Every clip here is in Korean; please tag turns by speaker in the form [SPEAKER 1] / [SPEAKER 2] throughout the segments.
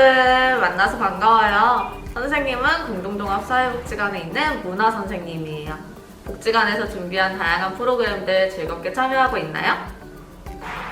[SPEAKER 1] 친구들 만나서 반가워요 선생님은 공동종합 사회복지관에 있는 문화 선생님이에요 복지관에서 준비한 다양한 프로그램들 즐겁게 참여하고 있나요?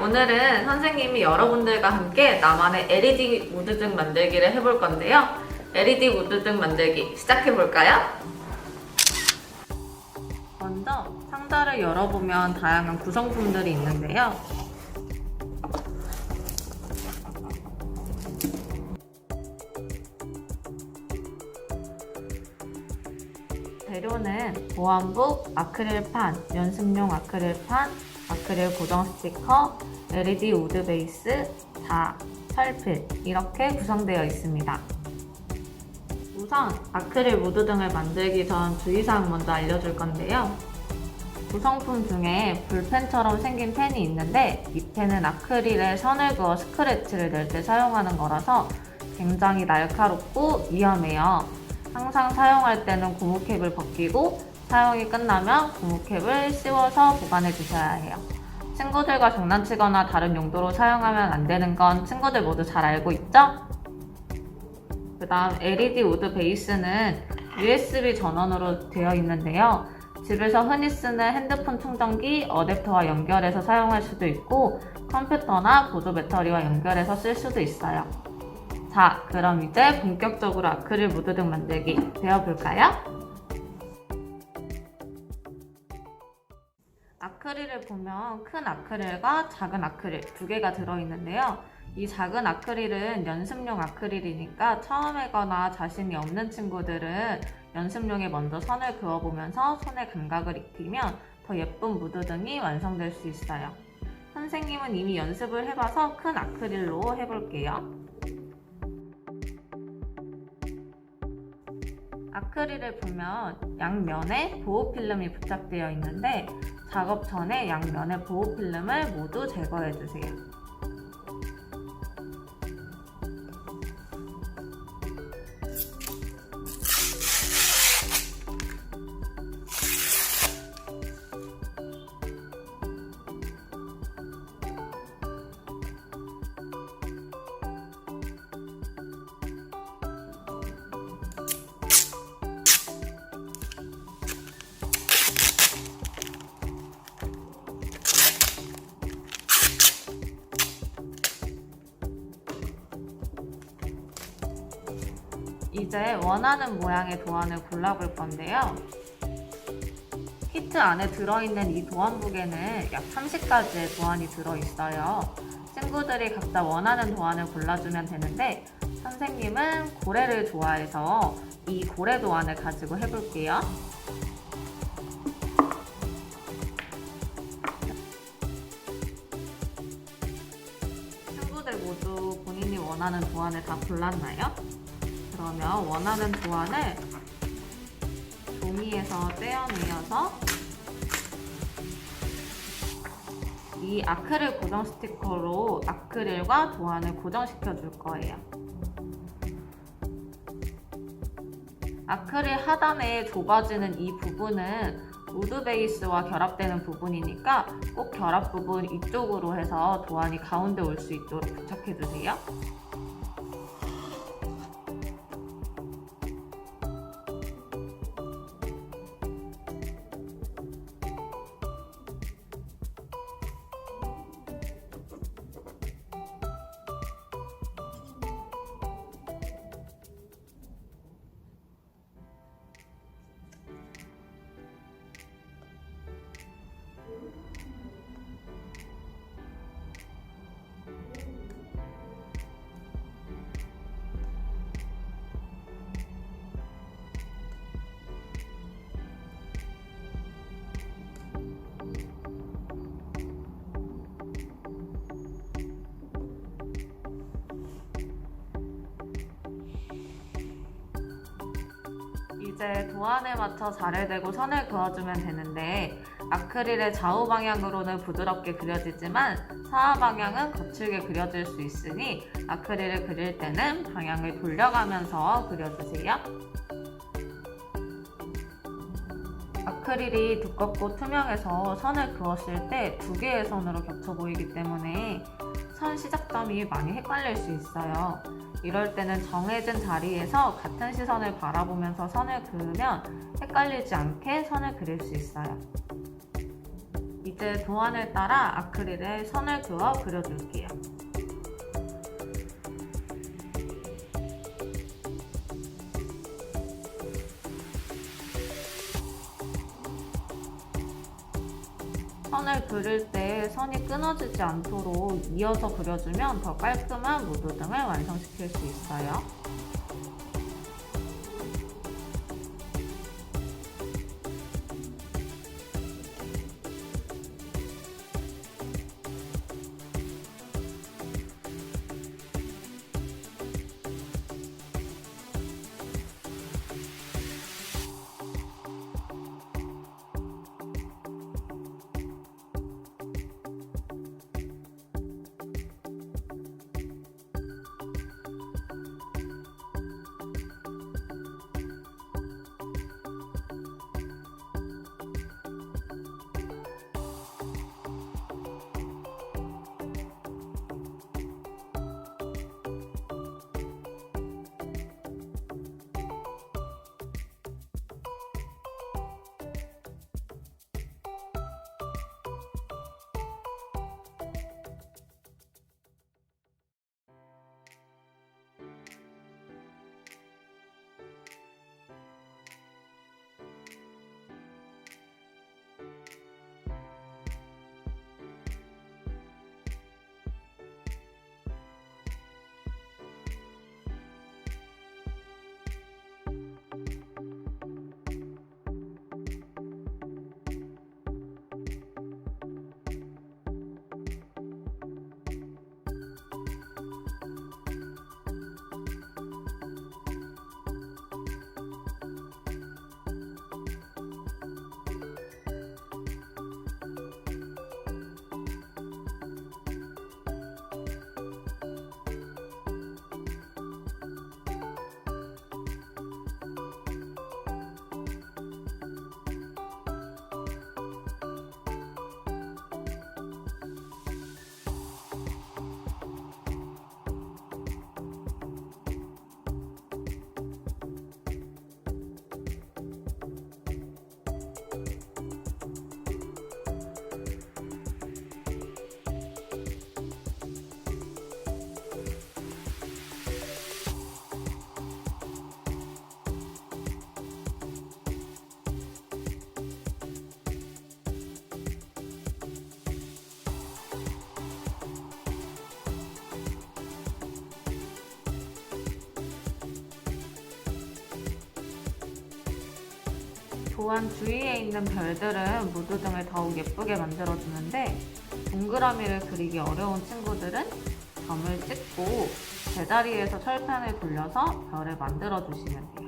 [SPEAKER 1] 오늘은 선생님이 여러분들과 함께 나만의 LED 무드등 만들기를 해볼 건데요 LED 무드등 만들기 시작해볼까요? 먼저 상자를 열어보면 다양한 구성품들이 있는데요 재료는 보안북, 아크릴판, 연습용 아크릴판, 아크릴 고정 스티커, LED 우드 베이스, 자, 철필 이렇게 구성되어 있습니다. 우선 아크릴 무드 등을 만들기 전 주의사항 먼저 알려줄 건데요. 구성품 중에 볼펜처럼 생긴 펜이 있는데 이 펜은 아크릴에 선을 그어 스크래치를 낼 때 사용하는 거라서 굉장히 날카롭고 위험해요. 항상 사용할 때는 고무캡을 벗기고 사용이 끝나면 고무캡을 씌워서 보관해 주셔야 해요. 친구들과 장난치거나 다른 용도로 사용하면 안 되는 건 친구들 모두 잘 알고 있죠? 그 다음 LED 우드 베이스는 USB 전원으로 되어 있는데요. 집에서 흔히 쓰는 핸드폰 충전기 어댑터와 연결해서 사용할 수도 있고 컴퓨터나 보조 배터리와 연결해서 쓸 수도 있어요. 자, 그럼 이제 본격적으로 아크릴 무드 등 만들기 배워볼까요? 아크릴을 보면 큰 아크릴과 작은 아크릴 두 개가 들어있는데요. 이 작은 아크릴은 연습용 아크릴이니까 처음에거나 자신이 없는 친구들은 연습용에 먼저 선을 그어보면서 손에 감각을 익히면 더 예쁜 무드 등이 완성될 수 있어요. 선생님은 이미 연습을 해봐서 큰 아크릴로 해볼게요. 아크릴을 보면 양면에 보호 필름이 부착되어 있는데 작업 전에 양면의 보호 필름을 모두 제거해 주세요. 이제 원하는 모양의 도안을 골라볼 건데요. 키트 안에 들어있는 이 도안북에는 약 30가지의 도안이 들어있어요. 친구들이 각자 원하는 도안을 골라주면 되는데 선생님은 고래를 좋아해서 이 고래 도안을 가지고 해볼게요. 친구들 모두 본인이 원하는 도안을 다 골랐나요? 그러면 원하는 도안을 종이에서 떼어내어서 이 아크릴 고정 스티커로 아크릴과 도안을 고정시켜 줄 거예요. 아크릴 하단에 좁아지는 이 부분은 우드 베이스와 결합되는 부분이니까 꼭 결합 부분 이쪽으로 해서 도안이 가운데 올 수 있도록 부착해 주세요. 이제 도안에 맞춰 자를 대고 선을 그어주면 되는데 아크릴의 좌우 방향으로는 부드럽게 그려지지만 사하 방향은 거칠게 그려질 수 있으니 아크릴을 그릴 때는 방향을 돌려가면서 그려주세요. 아크릴이 두껍고 투명해서 선을 그었을 때 두 개의 선으로 겹쳐 보이기 때문에 선 시작점이 많이 헷갈릴 수 있어요. 이럴 때는 정해진 자리에서 같은 시선을 바라보면서 선을 그으면 헷갈리지 않게 선을 그릴 수 있어요. 이제 도안을 따라 아크릴에 선을 그어 그려줄게요. 선을 그릴 때 선이 끊어지지 않도록 이어서 그려주면 더 깔끔한 무드 등을 완성시킬 수 있어요. 도안 주위에 있는 별들은 무드 등을 더욱 예쁘게 만들어주는데 동그라미를 그리기 어려운 친구들은 점을 찍고 제자리에서 철판을 돌려서 별을 만들어주시면 돼요.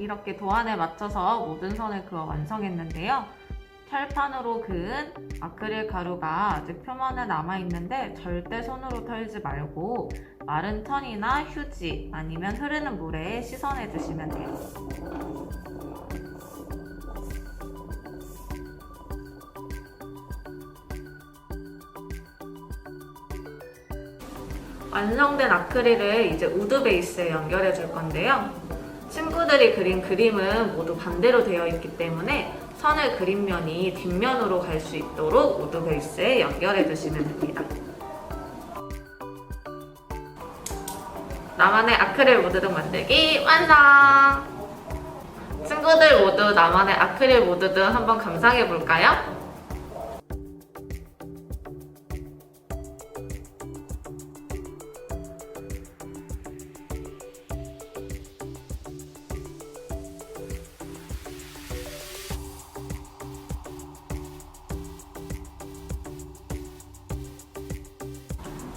[SPEAKER 1] 이렇게 도안에 맞춰서 모든 선을 그어 완성했는데요. 철판으로 그은 아크릴 가루가 아직 표면에 남아있는데 절대 손으로 털지 말고 마른 천이나 휴지 아니면 흐르는 물에 씻어내 주시면 돼요. 완성된 아크릴을 이제 우드 베이스에 연결해 줄 건데요. 친구들이 그린 그림은 모두 반대로 되어 있기 때문에 선을 그린 면이 뒷면으로 갈 수 있도록 우드 베이스에 연결해 주시면 됩니다. 나만의 아크릴 무드등 만들기 완성! 친구들 모두 나만의 아크릴 모드등 한번 감상해 볼까요?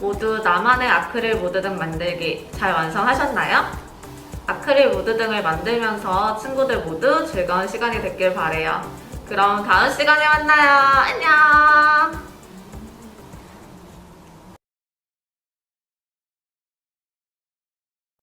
[SPEAKER 1] 모두 나만의 아크릴 모드등 만들기 잘 완성하셨나요? 아크릴 모드등을 만들면서 친구들 모두 즐거운 시간이 됐길 바래요. 그럼 다음 시간에 만나요. 안녕!